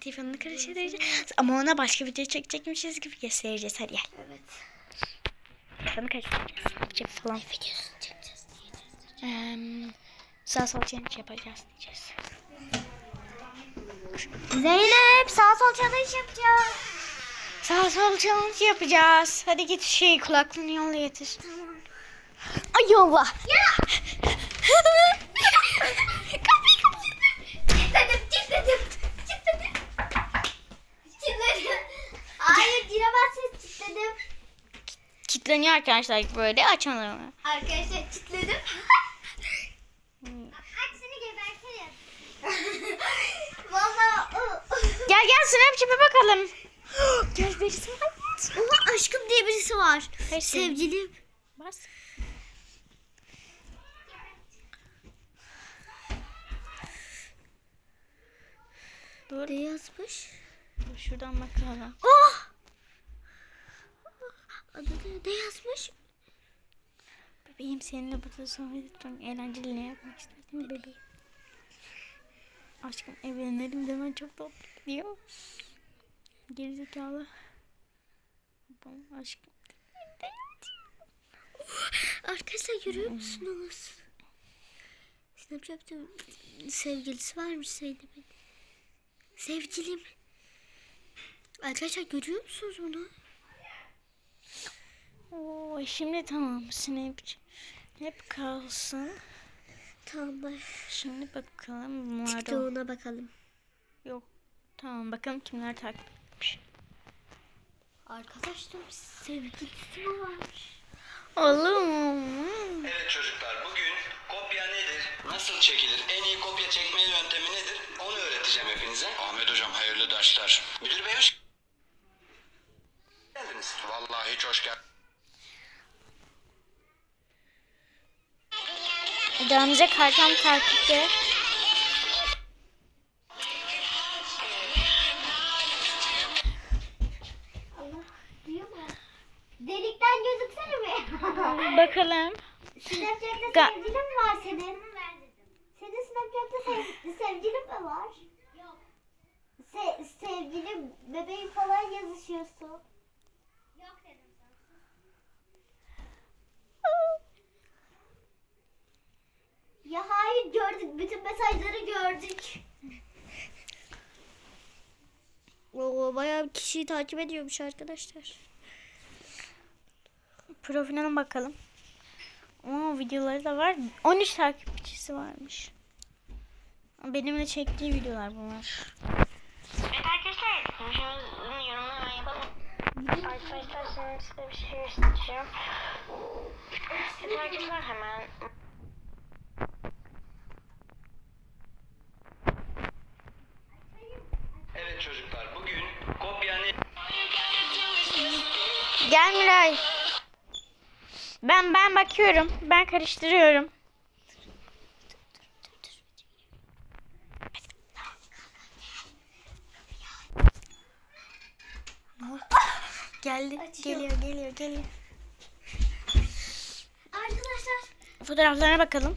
telefonunu karıştıracağız. Ama ona başka video çekecekmişiz gibi göstereceğiz. Hadi gel. Evet. Telefonu karıştıracağız. Çek falan. Videosunu çekeceğiz. Eee sağ sol challenge yapacağız diyeceğiz. Zeynep sağ sol challenge yapacağız. Sağ sol challenge yapacağız. Hadi git şey kulaklığını yolla getir. Ay yolla. Ya. kapıyı kapıyı. Kilitledim kilitledim. Kilitledim. Kilitledim. Hayır giremezsiniz kilitledim. Kitleniyor arkadaşlar böyle açalım. Arkadaşlar kilitledim. Aç seni gebertirim. Valla. Gel gel Snapchat'e bakalım. gel birisi var. Oha aşkım diye birisi var. Hayır, Sevgilim. Bas. Dur. Ne yazmış? Dur şuradan bakalım. Oh! Adını yazmış? Bebeğim seninle burada sohbet etmek eğlenceli ne yapmak istersin bebeğim? Aşkım evlenelim demen çok tatlı diyor. Gerizekalı. Babam aşkım. Arkadaşlar görüyor musunuz? Snapchat'ta sevgilisi varmış Zeynep'in. Sevgilim. Arkadaşlar görüyor musunuz bunu? Oo, şimdi tamam Snapchat. Hep kalsın. Tamam bak. Şimdi bakalım bunlarda TikTok'una bakalım. yok. Tamam bakalım kimler takip etmiş. Arkadaşlar sevgilisi mi varmış? Oğlum. Evet çocuklar bugün kopya nedir, nasıl çekilir, en iyi kopya çekme yöntemi nedir onu öğreteceğim hepinize. Ahmet hocam hayırlı dersler. Müdür bey hoş geldiniz. Vallahi hiç hoş geldiniz. Gamze Kartam takipte. Delikten gözüksene mi? Bakalım. Snapchat'te sevgilin mi var senin? Senin Snapchat'te sev- sevgilin mi var? Yok. Se- sevgili bebeğin falan yazışıyorsun. Yok dedim sana. Ya hayır gördük. Bütün mesajları gördük. Oo, bayağı bir kişiyi takip ediyormuş arkadaşlar. Profiline bakalım. Oo, videoları da var. 13 takipçisi varmış. Benimle çektiği videolar bunlar. Evet arkadaşlar, videomuzun yorumunu yapalım. Arkadaşlar şimdi size bir şey isteyeceğim. Evet arkadaşlar hemen Evet çocuklar bugün kopya ne... Gel Miray. Ben ben bakıyorum. Ben karıştırıyorum. Geldi. Geliyor, geliyor, geliyor. Arkadaşlar. Fotoğraflarına bakalım.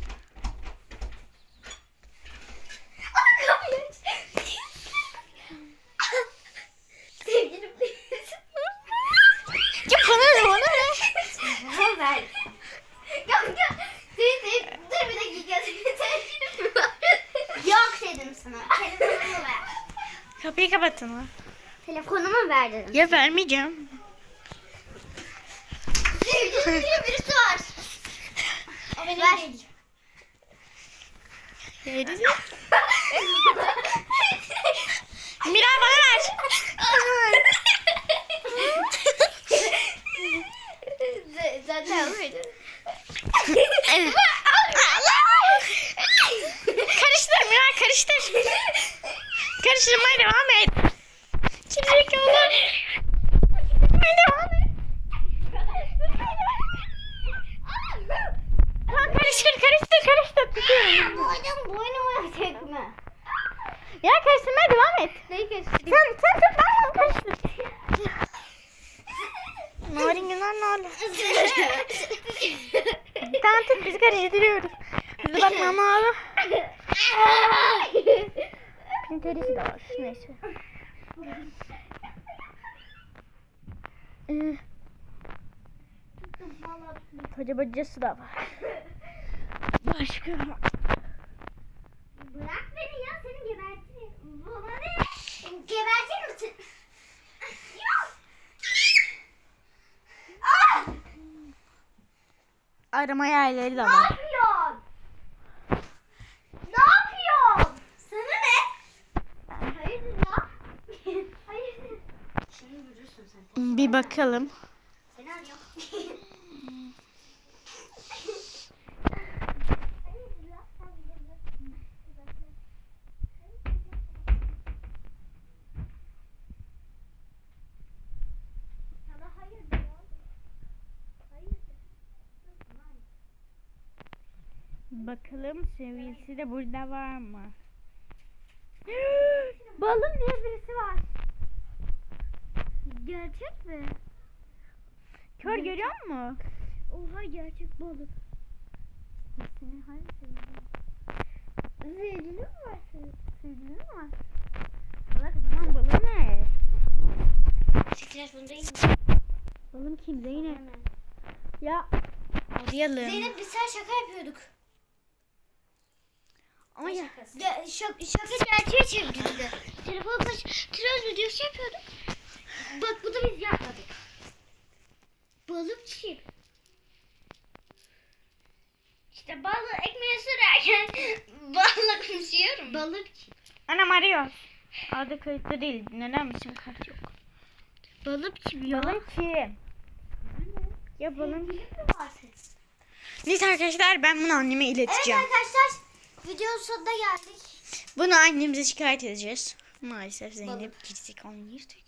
Sevgilim Ya bana ne, bana ne? ver. Kanka. Senin sev- Dur bir dakika. Senin sevgilin mi var? Yok dedim sana. Telefonumu ver. Kapıyı kapatın mı? Telefonumu ver dedim. Ya vermeyeceğim. Sevgilim diye birisi var. O benim ver. değil. Miray bana ver. Zaten öyle. karıştır Miray karıştır. Karıştırmaya devam et. Çiçek olur. Devam et. Tamam karıştır karıştır karıştır. Boynum boynuma çekme. Ya karıştırmaya devam et. Neyi Sen, kestireyim? sen tut ben karıştır. Narin günler ne olur. Tamam tut biz karıştırıyoruz. Hızlı bakma ama abi. enteresi de var. Neyse. Ee, Koca bacası da var. Başka. Bırak beni ya seni gebertirim. Bana ne? Gebertir misin? Yok. Ah! Arama yerleri de var. yapıyorsun? Ne yapıyorsun? Sana ne? Hayırdır ya? Hayırdır? Şimdi vurursun sen. Bir bakalım. Seni arıyorum. Hayırdır ya? Sen bilirsin. Bir bakayım. Sana hayırdır ya? Hayırdır? Aman. Bakalım sevgilisi de burada var mı? Balım diye birisi var. Gerçek mi? Kör görüyor musun? Oha gerçek balık. Senin hangi sevgilin? Sevgilin mi var senin? Sevgilin mi var? Salak zaman balım ne? Siktir bunu değil Balım kim Zeynep? Ya arayalım. Zeynep biz sen şaka yapıyorduk. Ama ya. Ya, şaka, şaka gerçeğe çevrildi. Telefonla troll videosu yapıyorduk. Bak bu da biz yapmadık. Balıkçı. İşte balığı ekmeğe sürerken balık konuşuyorum. Balıkçı. Anam arıyor. Adı kayıtlı değil. Neden isim kart yok? Balıkçı? Ya mi var senin? Neyse arkadaşlar ben bunu anneme Evet ileteceğim. arkadaşlar videonun sonuna geldik. Bunu annemize şikayet edeceğiz. Maalesef Zeynep gizli oynuyor.